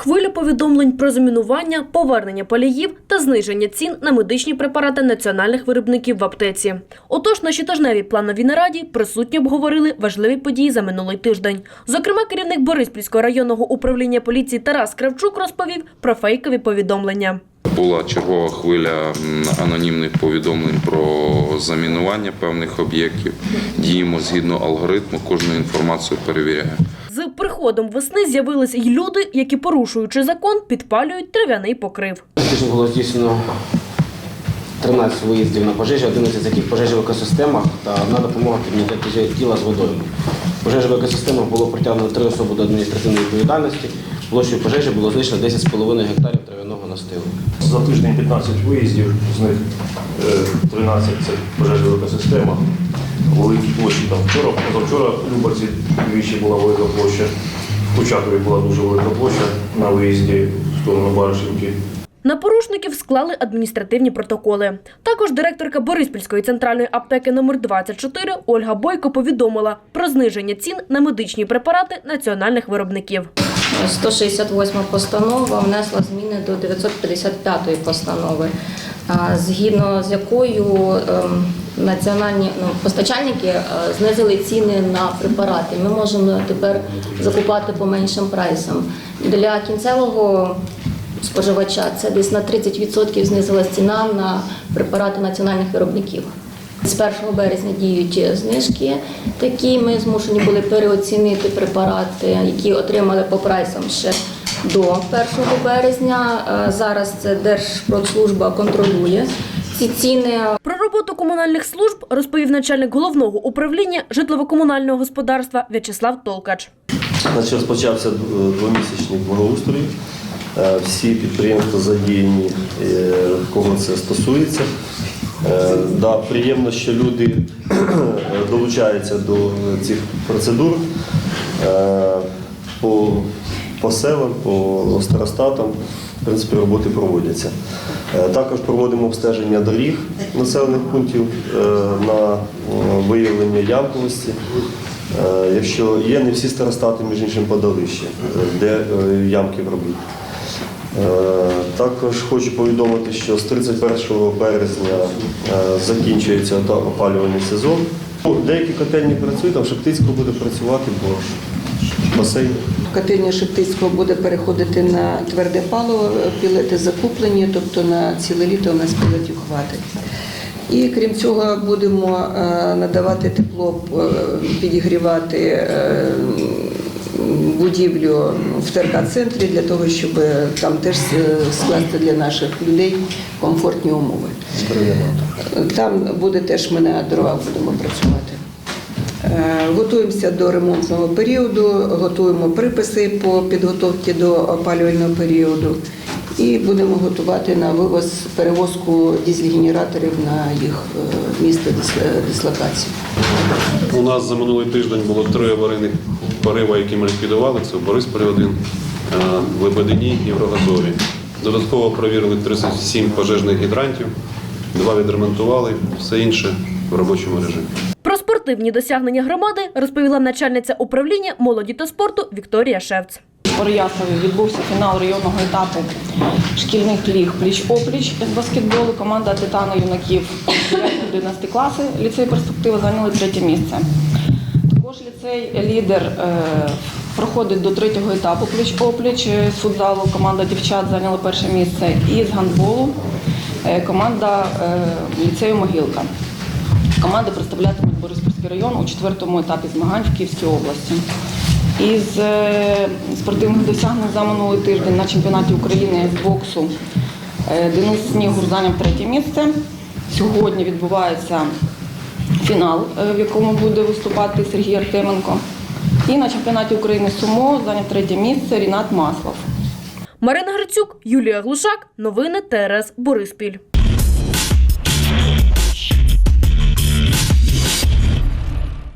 Хвиля повідомлень про замінування, повернення паліїв та зниження цін на медичні препарати національних виробників в аптеці. Отож, на щотижневій плановій нараді присутні обговорили важливі події за минулий тиждень. Зокрема, керівник Бориспільського районного управління поліції Тарас Кравчук розповів про фейкові повідомлення. Була чергова хвиля анонімних повідомлень про замінування певних об'єктів. Діємо згідно алгоритму, кожну інформацію перевіряємо. З приходом весни з'явились й люди, які, порушуючи закон, підпалюють трав'яний покрив. Тиждень було здійснено 13 виїздів на пожежі, 11 з яких пожежі в екосистемах та одна допомога підняття тіла з водою. Пожежі в екосистемах було притягнено три особи до адміністративної відповідальності. Площею пожежі було знищено 10,5 гектарів трав'яного настилу. За тиждень 15 виїздів, з них е, 13 це пожежі в екосистемах. Великі площі там вчора, позавчора в Любарці двічі була велика площа. В Кучакові була дуже велика площа на виїзді в сторону Баришівки. На порушників склали адміністративні протоколи. Також директорка Бориспільської центральної аптеки номер 24 Ольга Бойко повідомила про зниження цін на медичні препарати національних виробників. 168 постанова внесла зміни до 955 постанови, згідно з якою ем, національні ну, постачальники е, знизили ціни на препарати. Ми можемо тепер закупати по меншим прайсам. Для кінцевого споживача це десь на 30% знизилась ціна на препарати національних виробників. З 1 березня діють знижки такі. Ми змушені були переоцінити препарати, які отримали по прайсам ще до 1 березня. Е, Зараз це Держпродслужба контролює ці ціни. Про роботу комунальних служб розповів начальник головного управління житлово-комунального господарства В'ячеслав Толкач. Значить, розпочався е, двомісячний благоустрій. Е, Всі підприємства задіяні, е, кого це стосується. Е, Да, приємно, що люди е, долучаються до цих процедур Е, по, по селам, по старостатам. В принципі, роботи проводяться. Також проводимо обстеження доріг населених пунктів на виявлення ямковості. Якщо є, не всі старостати, між іншим, подали ще, де ямки робити. Е, Також хочу повідомити, що з 31 березня е, закінчується опалювальний сезон. Ну, Деякі котельні працюють, там Шептицько буде працювати, бо басейн. Котельня Шептицького буде переходити на тверде паливо, пілети закуплені, тобто на ціле літо у нас пілетів хватить. І крім цього, будемо е, надавати тепло, е, підігрівати е, будівлю в ТРК-центрі для того, щоб там теж е, скласти для наших людей комфортні умови. Там буде теж ми на дровах будемо працювати. Е, Готуємося до ремонтного періоду, готуємо приписи по підготовці до опалювального періоду і будемо готувати на вивоз перевозку дізель-генераторів на їх е, місце дислокації. У нас за минулий тиждень було три аварійних пориви, які ми ліквідували. Це в Борисполі один, е, в Лебедині і в Рогазові. Додатково провірили 37 пожежних гідрантів, два відремонтували, все інше в робочому режимі. Про спортивні досягнення громади розповіла начальниця управління молоді та спорту Вікторія Шевц. У Переяславі відбувся фінал районного етапу шкільних ліг пліч-опліч з баскетболу. Команда Титана юнаків 9-11 класи ліцей перспектива зайняли третє місце. Ліцей лідер е, проходить до третього етапу пліч-опліч з футзалу. Команда дівчат зайняла перше місце. І з гандболу е, команда е, ліцею Могилка. Команди представлятимуть Бориспільський район у четвертому етапі змагань в Київській області. Із е, спортивних досягнень за минулий тиждень на чемпіонаті України з боксу е, Денис Снігур зайняв третє місце. Сьогодні відбувається фінал, е, в якому буде виступати Сергій Артеменко. І на чемпіонаті України Сумо зайняв третє місце Рінат Маслов. Марина Грицюк, Юлія Глушак. Новини ТРС Бориспіль.